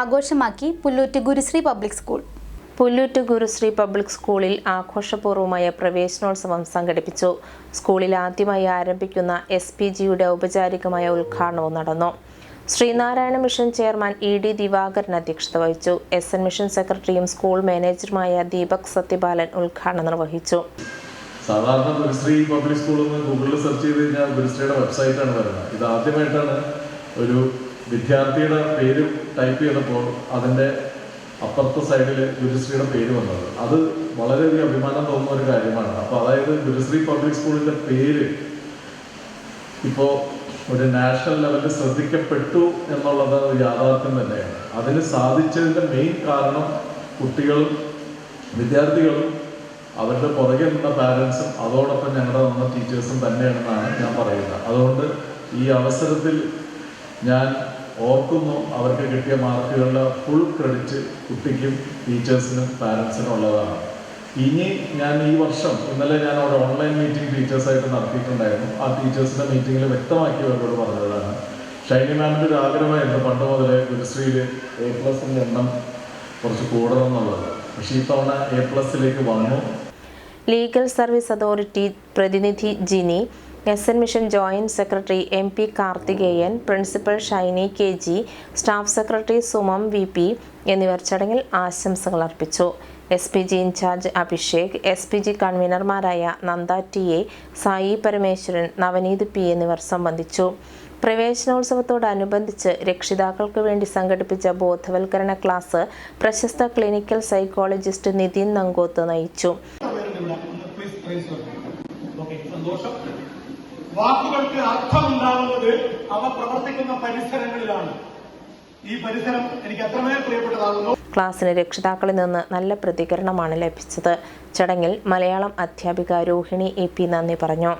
ആഘോഷമാക്കി Pullut Gurusree public school. Pullut Gurusree public സ്കൂളിൽ ആഘോഷപൂർവമായ പ്രവേശനോത്സവം സംഘടിപ്പിച്ചു. സ്കൂളിൽ ആദ്യമായി ആരംഭിക്കുന്ന എസ് പി ജിയുടെ ഔപചാരികമായ ഉദ്ഘാടനവും നടന്നു. Sreenarayana mission chairman E D Divakaran അധ്യക്ഷത വഹിച്ചു. എസ് എൻ മിഷൻ സെക്രട്ടറിയും സ്കൂൾ മാനേജറുമായ ദീപക് സത്യപാലൻ ഉദ്ഘാടനം നിർവഹിച്ചു. സാധാരണ ഗുരുശ്രീ പബ്ലിക് സ്കൂളിൽ നിന്ന് ഗൂഗിളിൽ സെർച്ച് ചെയ്ത് കഴിഞ്ഞാൽ ഗുരുശ്രീയുടെ വെബ്സൈറ്റാണ് വരുന്നത്. ഇത് ആദ്യമായിട്ടാണ് ഒരു വിദ്യാർത്ഥിയുടെ പേര് ടൈപ്പ് ചെയ്തപ്പോൾ അതിന്റെ അപ്പുറത്തെ സൈഡിൽ ഗുരുശ്രീയുടെ പേര് വന്നത്. അത് വളരെയധികം അഭിമാനം തോന്നുന്ന ഒരു കാര്യമാണ്. അപ്പോൾ അതായത് ഗുരുശ്രീ പബ്ലിക് സ്കൂളിന്റെ പേര് ഇപ്പോൾ ഒരു നാഷണൽ ലെവലിൽ ശ്രദ്ധിക്കപ്പെട്ടു എന്നുള്ളത് യാഥാർത്ഥ്യം തന്നെയാണ്. അതിന് സാധിച്ചതിന്റെ മെയിൻ കാരണം കുട്ടികളും വിദ്യാർത്ഥികളും അവരുടെ പുറകെ നിന്ന പാരൻസും അതോടൊപ്പം ഞങ്ങളുടെ നിന്ന ടീച്ചേഴ്സും തന്നെയാണെന്നാണ് ഞാൻ പറയുന്നത്. അതുകൊണ്ട് ഈ അവസരത്തിൽ ഞാൻ ഓർക്കുന്നു അവർക്ക് കിട്ടിയ മാർക്കുകളുടെ ഫുൾ ക്രെഡിറ്റ് കുട്ടിക്കും ടീച്ചേഴ്സിനും പാരൻസിനും ഉള്ളതാണ്. ഇനി ഞാൻ ഈ വർഷം ഇന്നലെ ഞാൻ അവിടെ ഓൺലൈൻ മീറ്റിംഗ് ടീച്ചേഴ്സായിട്ട് നടത്തിയിട്ടുണ്ടായിരുന്നു. ആ ടീച്ചേഴ്സിന്റെ മീറ്റിംഗിൽ വ്യക്തമാക്കി അവരോട് പറഞ്ഞതാണ്. ഷൈനി മാമിന്റെ ഒരു ആഗ്രഹമായിരുന്നു പണ്ട് മുതലേ ഗുരുശ്രീയിൽ എ പ്ലസിന്റെ എണ്ണം കുറച്ച് കൂടണം എന്നുള്ളത്. പക്ഷേ ഈ തവണ എ പ്ലസിലേക്ക് വന്നു. ലീഗൽ സർവീസ് അതോറിറ്റി പ്രതിനിധി Jini S N mission joint secretary M P Karthikeyan principal Shiny K G staff secretary Sumam V P എന്നിവർ ചടങ്ങിൽ ആശംസകൾ അർപ്പിച്ചു. S P G incharge Abhishek S P G കൺവീനർമാരായ Nanda T A Sai Parameswaran Navaneeth P എന്നിവർ സംബന്ധിച്ചു. പ്രവേശനോത്സവത്തോടനുബന്ധിച്ച് രക്ഷിതാക്കൾക്ക് വേണ്ടി സംഘടിപ്പിച്ച ബോധവൽക്കരണ ക്ലാസ് പ്രശസ്ത ക്ലിനിക്കൽ സൈക്കോളജിസ്റ്റ് നിതിൻ നങ്കോത്ത് നയിച്ചു. വാക്കുകൾക്ക് അർത്ഥമുണ്ടാകുന്നത് അവ പ്രവർത്തിക്കുന്ന പരിസരങ്ങളിലാണ്. ഈ പരിസരം എനിക്ക് അത്രമേൽ പ്രിയപ്പെട്ടതാകുന്നു? ക്ലാസ്സിന് രക്ഷിതാക്കളിൽ നിന്ന് നല്ല പ്രതികരണമാണ് ലഭിച്ചത്. ചടങ്ങിൽ മലയാളം അധ്യാപിക രോഹിണി എ പി നന്ദി പറഞ്ഞു.